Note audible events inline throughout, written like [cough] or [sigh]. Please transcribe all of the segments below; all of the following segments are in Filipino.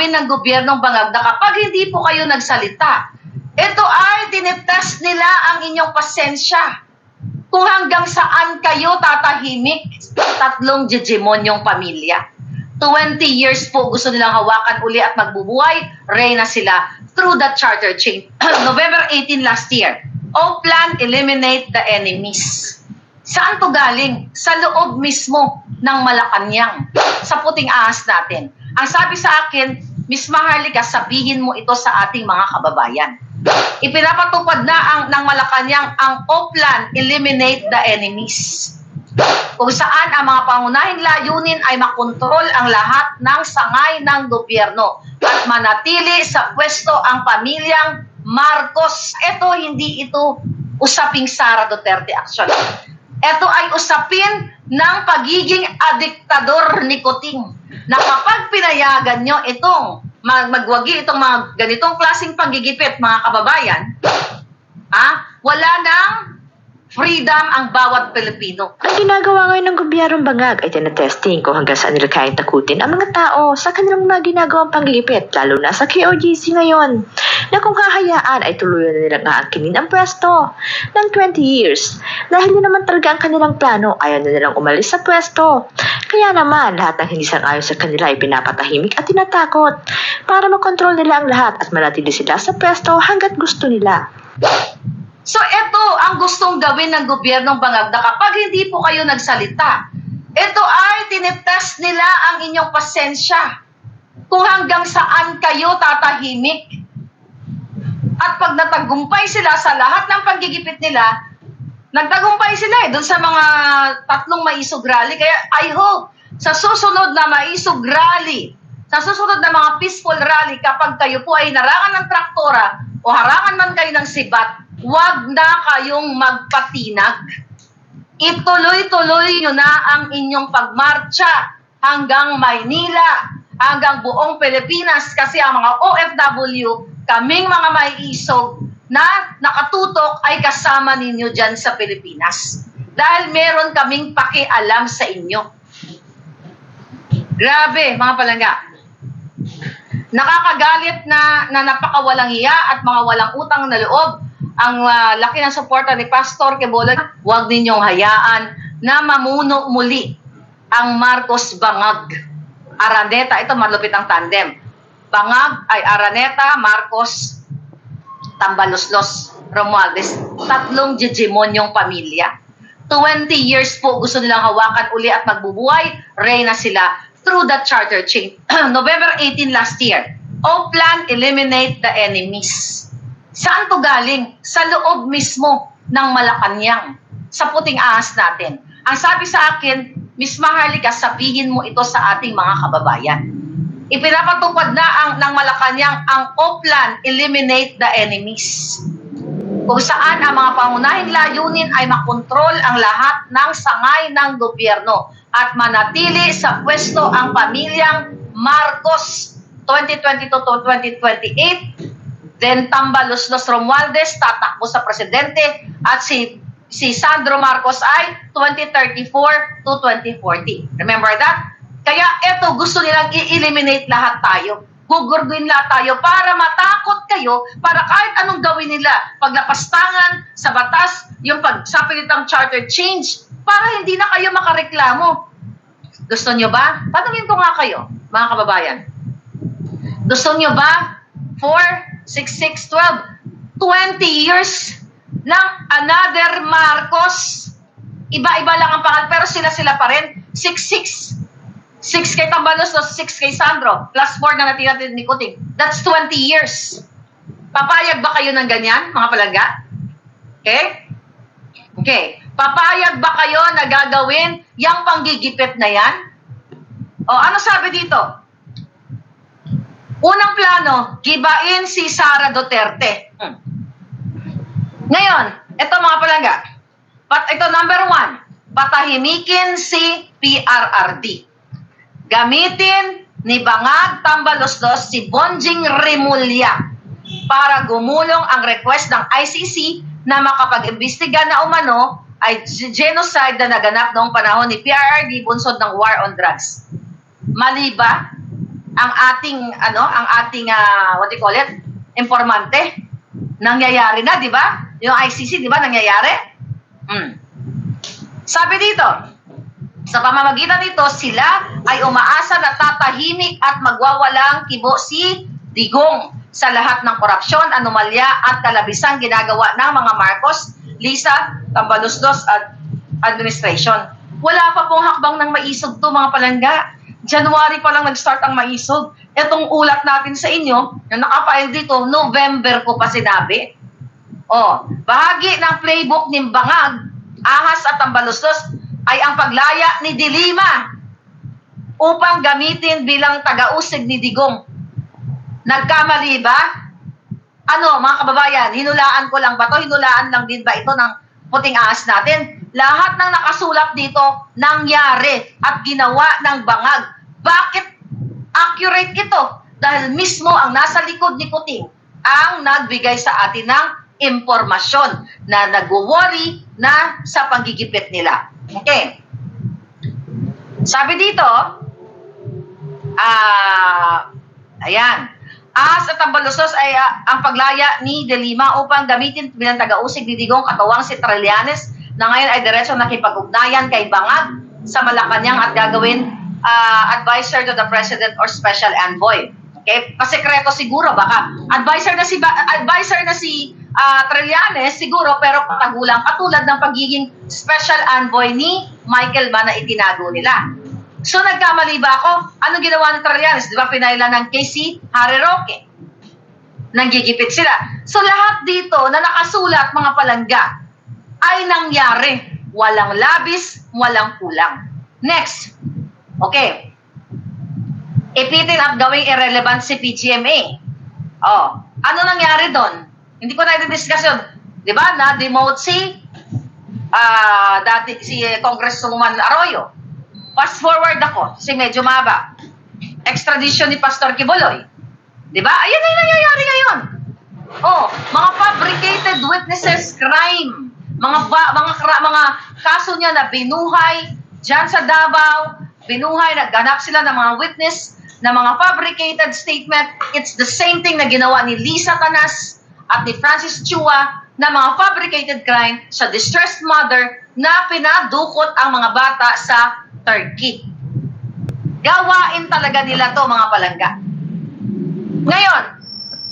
gawin ng gobyernong bangag na kapag hindi po kayo nagsalita, ito ay tinetest nila ang inyong pasensya. Kung hanggang saan kayo tatahimik, tatlong jejemonyong pamilya. 20 years po gusto nilang hawakan uli at magbubuhay, reyna sila through the charter change. [clears throat] November 18 last year, O-Plan Eliminate the Enemies. Saan to galing? Sa loob mismo ng Malacanang, sa puting ahas natin. Ang sabi sa akin, Miss Maharlika, sabihin mo ito sa ating mga kababayan. Ipinapatupad na ang, ng Malacanang ang O-Plan Eliminate the Enemies kung saan ang mga pangunahing layunin ay makontrol ang lahat ng sangay ng gobyerno at manatili sa pwesto ang pamilyang Marcos. Ito, hindi ito usaping Sara Duterte actually. Ito ay usapin ng pagiging adiktador ni Kuting na kapag pinayagan nyo itong mag magwagi itong mga ganitong klaseng panggigipit mga kababayan, ah, wala nang freedom ang bawat Pilipino. Ang ginagawa ngayon ng gobyernong bangag ay tinetesting kung hanggang saan nila kayang takutin ang mga tao sa kanilang mga ginagawang panggigipit, lalo na sa KOGC ngayon, na kung hahayaan ay tuluyan na nilang aangkinin ang pwesto ng 20 years. Dahil yun naman talaga ang kanilang plano, ayaw na nilang umalis sa pwesto. Kaya naman, lahat ng hindi sang-ayon sa kanila ay pinapatahimik at tinatakot para makontrol nila ang lahat at manatili sila sa pwesto hanggat gusto nila. So ito ang gustong gawin ng gobyernong bangag na kapag hindi po kayo nagsalita, ito ay tinetest nila ang inyong pasensya. Kung hanggang saan kayo tatahimik. At pag natagumpay sila sa lahat ng panggigipit nila, nagtagumpay sila eh dun sa mga tatlong maisog rally. Kaya I hope sa susunod na maisog rally, sa susunod na mga peaceful rally, kapag kayo po ay narangan ng traktora o harangan man kayo ng sibat, huwag na kayong magpatinag. Ituloy-tuloy nyo na ang inyong pagmarcha hanggang Maynila, hanggang buong Pilipinas kasi ang mga OFW, kaming mga maiisog na nakatutok ay kasama ninyo dyan sa Pilipinas. Dahil meron kaming pakialam sa inyo. Grabe, mga palangga. Nakakagalit na, na napakawalang iya at mga walang utang na loob ang ah, laki ng suporta ni Pastor Kebolag. Huwag ninyong hayaan na mamuno muli ang Marcos Bangag. Araneta, ito malupit ang tandem. Bangag ay Araneta, Marcos, Tambaloslos, Romualdez. Tatlong jejemonyong pamilya. 20 years po gusto nilang hawakan uli at magbubuhay, reyna sila through the charter change. [clears throat] November 18 last year, O-Plan Eliminate the Enemies. Saan to galing? Sa loob mismo ng Malacanang, sa puting ahas natin. Ang sabi sa akin, Miss Maharlika, sabihin mo ito sa ating mga kababayan. Ipinapatupad na ang, ng Malacanang ang O-Plan Eliminate the Enemies. Kung saan ang mga pangunahing layunin ay makontrol ang lahat ng sangay ng gobyerno at manatili sa pwesto ang pamilyang Marcos 2022 to 2028 then Tambalos Los Romualdez tatakbo sa presidente at si si Sandro Marcos ay 2034 to 2040 remember that kaya eto gusto nilang i-eliminate lahat tayo gugurduin lahat tayo para matakot kayo, para kahit anong gawin nila, paglapastangan sa batas, yung pagsapilitang charter change, para hindi na kayo makareklamo. Gusto nyo ba? Tanungin ko nga kayo, mga kababayan. Gusto nyo ba? 4, 6, 6, 12, 20 years ng another Marcos. Iba-iba lang ang pangalan, pero sila-sila pa rin. 6, 6, 6 kay Tambalos, no, 6 kay Sandro, plus 4 na natira ni Kuting. That's 20 years. Papayag ba kayo ng ganyan, mga palangga? Okay? Okay. Papayag ba kayo na gagawin yung panggigipit na yan? O, ano sabi dito? Unang plano, gibain si Sara Duterte. Hmm. Ngayon, ito mga palangga. But ito number one, patahimikin si PRRD gamitin ni Bangag Tambaloslos si Bonjing Rimulya para gumulong ang request ng ICC na makapag-imbestiga na umano ay genocide na naganap noong panahon ni PRRD bunsod ng war on drugs. Mali ba ang ating ano, ang ating ah, what do you call it? informante. Nangyayari na, 'di ba? Yung ICC, 'di ba, nangyayari? Mm. Sabi dito, sa pamamagitan nito, sila ay umaasa na tatahimik at magwawalang kibo si Digong sa lahat ng korupsyon, anomalya at kalabisang ginagawa ng mga Marcos, Lisa, Tambaluslos at administration. Wala pa pong hakbang ng maisog to mga palangga. January pa lang nag-start ang maisog. Itong ulat natin sa inyo, na nakapile dito, November ko pa sinabi. Oh, bahagi ng playbook ni Bangag, Ahas at Tambaluslos ay ang paglaya ni Dilima upang gamitin bilang tagausig ni Digong. Nagkamali ba? Ano, mga kababayan, hinulaan ko lang ba to? Hinulaan lang din ba ito ng puting ahas natin? Lahat ng nakasulat dito, nangyari at ginawa ng bangag. Bakit accurate ito? Dahil mismo ang nasa likod ni Kuting ang nagbigay sa atin ng impormasyon na nagwo-worry na sa panggigipit nila. Okay. Sabi dito, ah, ayan, As at ang balusos ay ah, ang paglaya ni De Lima upang gamitin bilang tagausig ni Digong katawang si Trillanes na ngayon ay diretso nakipag-ugnayan kay Bangag sa Malacanang at gagawin ah, advisor to the President or Special Envoy. Okay? Pasekreto siguro baka advisor na si advisor na si ah, Trillanes siguro pero patagulang katulad ng pagiging Special Envoy ni Michael ba na itinago nila. So nagkamali ba ako? Ano ginawa ng Trillanes? Di ba pinailan ng Casey Harry Roque? Nanggigipit sila. So lahat dito na nakasulat mga palangga ay nangyari. Walang labis, walang kulang. Next. Okay. Ipitin at gawing irrelevant si PGMA. Oh, ano nangyari doon? Hindi ko na i-discuss yun. Di ba? Na-demote si ah dati si Congresswoman Arroyo. Fast forward ako, si medyo maba. Extradition ni Pastor Kiboloy. Di ba? Ayan ang nangyayari ngayon. Oh, mga fabricated witnesses crime. Mga ba, mga mga kaso niya na binuhay diyan sa Davao, binuhay nagganap sila ng mga witness na mga fabricated statement. It's the same thing na ginawa ni Lisa Tanas at ni Francis Chua na mga fabricated crime sa distressed mother na pinadukot ang mga bata sa Turkey. Gawain talaga nila to mga palangga. Ngayon,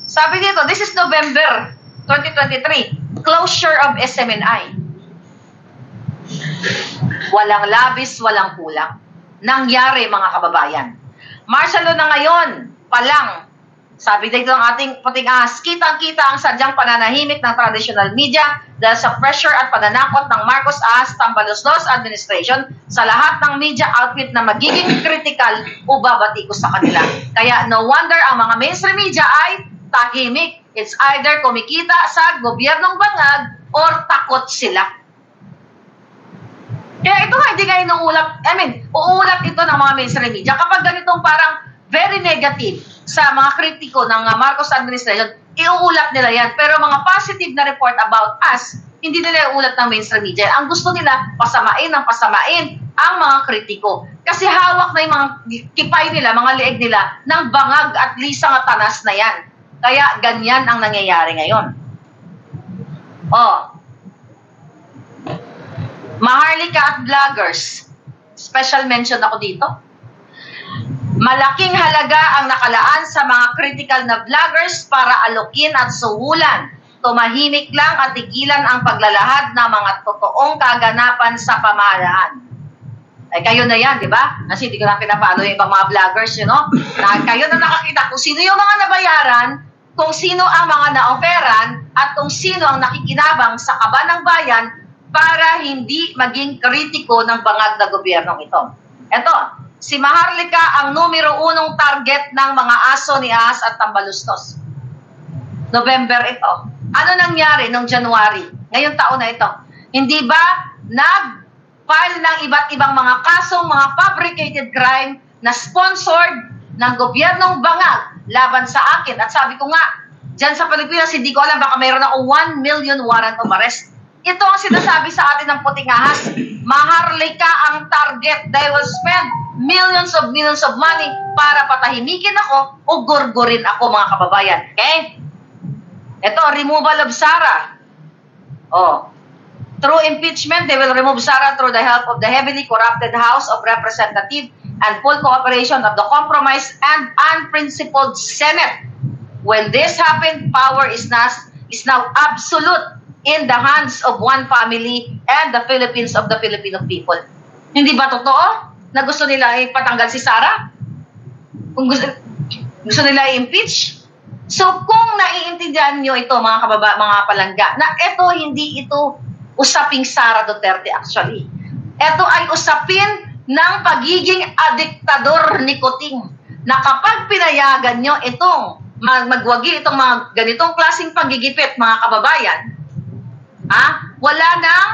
sabi dito, this is November 2023, closure of SMNI. Walang labis, walang kulang. Nangyari mga kababayan. Marshalo na ngayon pa lang, sabi dito ng ating puting ahas, kitang-kita ang sadyang pananahimik ng traditional media dahil sa pressure at pananakot ng Marcos Ahas Tambaluslos administration sa lahat ng media outfit na magiging critical o babatikos sa kanila. Kaya no wonder ang mga mainstream media ay tahimik. It's either kumikita sa gobyernong bangag or takot sila. Kaya ito nga, hindi kayo inuulat, I mean, uulat ito ng mga mainstream media kapag ganitong parang very negative sa mga kritiko ng uh, Marcos administration, iuulat nila yan. Pero mga positive na report about us, hindi nila iuulat ng mainstream media. Ang gusto nila, pasamain ng pasamain ang mga kritiko. Kasi hawak na yung mga kipay nila, mga leeg nila, ng bangag at lisa nga tanas na yan. Kaya ganyan ang nangyayari ngayon. Oh, Maharlika at vloggers. Special mention ako dito. Malaking halaga ang nakalaan sa mga critical na vloggers para alokin at suhulan. Tumahimik lang at tigilan ang paglalahad ng mga totoong kaganapan sa pamahalaan. Ay, kayo na yan, di ba? Kasi hindi ko na pinapalo yung ibang mga vloggers, you know? Na, kayo na nakakita kung sino yung mga nabayaran, kung sino ang mga naoferan, at kung sino ang nakikinabang sa kaba ng bayan para hindi maging kritiko ng bangag na gobyernong ito. Ito, si Maharlika ang numero unong target ng mga aso ni Ahas at Tambalustos. November ito. Ano nangyari noong January? Ngayong taon na ito. Hindi ba nag-file ng iba't ibang mga kasong mga fabricated crime na sponsored ng gobyernong bangag laban sa akin? At sabi ko nga, dyan sa Pilipinas, hindi ko alam, baka mayroon ako 1 million warrant of arrest. Ito ang sinasabi sa atin ng puting ahas. Maharlika ang target. They will spend millions of millions of money para patahimikin ako o gurgurin ako mga kababayan. Okay? Ito, removal of Sara. Oh. Through impeachment, they will remove Sara through the help of the heavily corrupted House of Representatives and full cooperation of the compromised and unprincipled Senate. When this happened, power is now, is now absolute in the hands of one family and the Philippines of the Filipino people. Hindi ba totoo na gusto nila ipatanggal si Sara? Kung gusto, gusto nila i-impeach? So kung naiintindihan nyo ito mga kababa, mga palangga, na ito hindi ito usaping Sara Duterte actually. Ito ay usapin ng pagiging adiktador ni Kuting na kapag pinayagan nyo itong mag magwagi itong mga ganitong klaseng pagigipit mga kababayan, ah, wala nang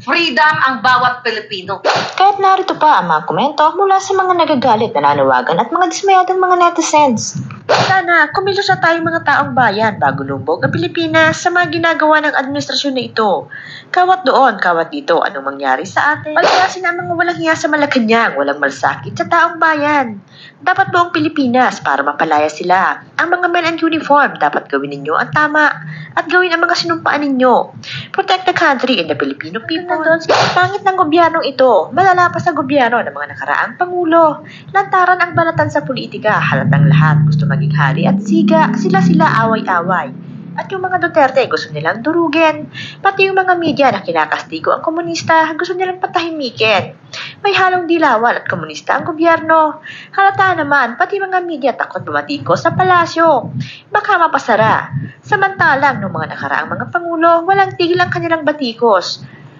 freedom ang bawat Pilipino. Kahit narito pa ang mga komento mula sa mga nagagalit, nananawagan at mga dismayadong mga netizens. Sana, kumilos na tayong mga taong bayan bago lumbog ang Pilipinas sa mga ginagawa ng administrasyon na ito. Kawat doon, kawat dito, anong mangyari sa atin? Palayasin ang mga walang hiya sa Malacanang, walang malsakit sa taong bayan. Dapat buong Pilipinas para mapalaya sila. Ang mga men and uniform, dapat gawin ninyo ang tama at gawin ang mga sinumpaan ninyo. Protect the country and the Filipino people. Nandun pangit ng gobyernong ito, malala pa sa gobyerno ng mga nakaraang pangulo. Lantaran ang banatan sa politika, halatang lahat gusto maging hari at siga, sila-sila away-away. At yung mga Duterte gusto nilang durugin. Pati yung mga media na kinakastigo ang komunista gusto nilang patahimikin. May halong dilawan at komunista ang gobyerno. Halata naman, pati mga media takot bumatiko sa palasyo. Baka mapasara. Samantalang, nung mga nakaraang mga pangulo, walang tigil ang kanilang batikos.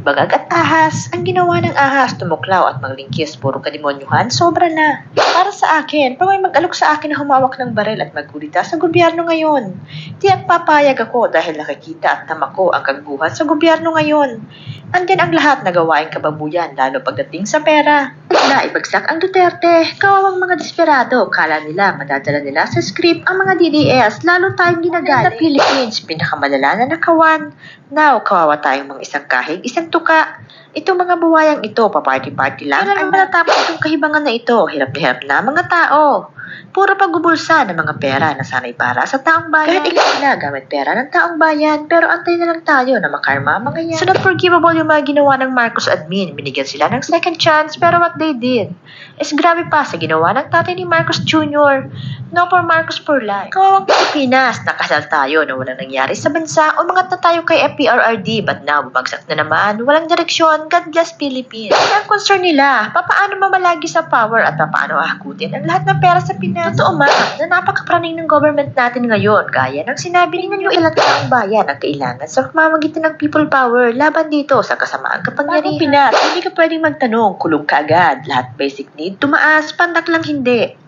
Bagag at ahas. Ang ginawa ng ahas, tumuklaw at maglingkis, puro kademonyuhan, sobra na. Para sa akin, pag may mag-alok sa akin na humawak ng baril at magkulita sa gobyerno ngayon, tiyak papayag ako dahil nakikita at tamako ang kagbuhan sa gobyerno ngayon. Andyan ang lahat na gawaing kababuyan, lalo pagdating sa pera. Na ibagsak ang Duterte, kawawang mga desperado, kala nila madadala nila sa script ang mga DDS, lalo tayong ginagalit. Sa Philippines, pinakamalala na nakawan. Now, kawawa tayong mga isang kahig, isang tuka. Itong mga buwayang ito, paparty-party lang. Ang matatapos itong kahibangan na ito? Hirap na hirap na mga tao. Puro pagbubulsa ng mga pera na sanay para sa taong bayan. Kahit ikaw na gamit pera ng taong bayan, pero antay na lang tayo na makarma mga yan. So not forgivable yung mga ginawa ng Marcos admin. Binigyan sila ng second chance, pero what they did is grabe pa sa ginawa ng tatay ni Marcos Jr. No for Marcos for life. Kawawang Pilipinas, nakasal tayo na walang nangyari sa bansa, umangat na tayo kay FPRRD, but now bumagsak na naman, walang direksyon, God bless Philippines. Kaya ang concern nila, papaano mamalagi sa power at papaano hakutin ang lahat ng pera sa Pinas. Totoo man, na napakapraning ng government natin ngayon, gaya ng sinabi ninyo ilang taong bayan ang kailangan sa pamamagitan ng people power laban dito sa kasamaang kapangyarihan. Pinas, hindi ka pwedeng magtanong, kulong ka agad, lahat basic need, tumaas, pandak lang hindi.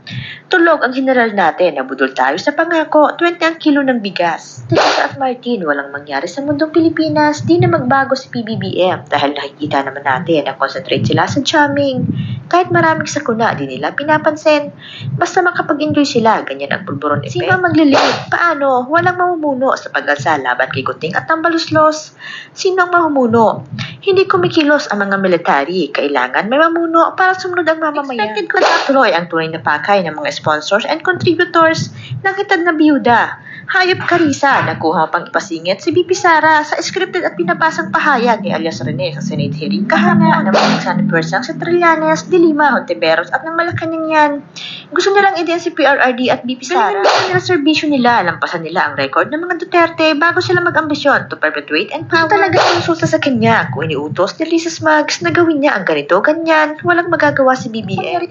Tulog ang general natin, nabudol tayo sa pangako, 20 ang kilo ng bigas. Tita at Martin, walang mangyari sa mundong Pilipinas, di na magbago si PBBM dahil nakikita naman natin na concentrate sila sa jamming. Kahit maraming sakuna, di nila pinapansin. Basta makapag-enjoy sila, ganyan ang pulburon effect. Sino maglilid? Paano? Walang mamumuno sa pag-alsa laban kay Kuting at Tambaluslos. Sino ang mamumuno? Hindi kumikilos ang mga military. Kailangan may mamuno para sumunod ang mamamayan. Expected ko na tuloy ang tunay na pakay ng mga sponsors and contributors ng hitad na biyuda. Hayop Karisa, nakuha pang ipasingit si BP Sara sa scripted at pinapasang pahayag ni alias Rene sa Senate hearing kahanga ng mga San Persang sa Trillanes, Dilima, Hontiveros at ng Malacanang yan. Gusto nilang idean si PRRD at BP Sara. Ganyan nila servisyo nila, lampasan nila ang record ng mga Duterte bago sila mag-ambisyon to perpetuate and power. Talaga ang resulta sa kanya kung iniutos ni Lisa Smugs na gawin niya ang ganito, ganyan, walang magagawa si BBM.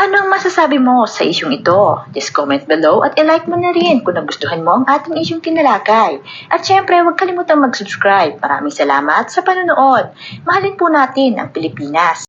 Anong masasabi mo sa isyong ito? Just comment below at i-like mo na rin kung nagustuhan mo ang ating isyong tinalakay. At syempre, huwag kalimutan mag-subscribe. Maraming salamat sa panonood. Mahalin po natin ang Pilipinas.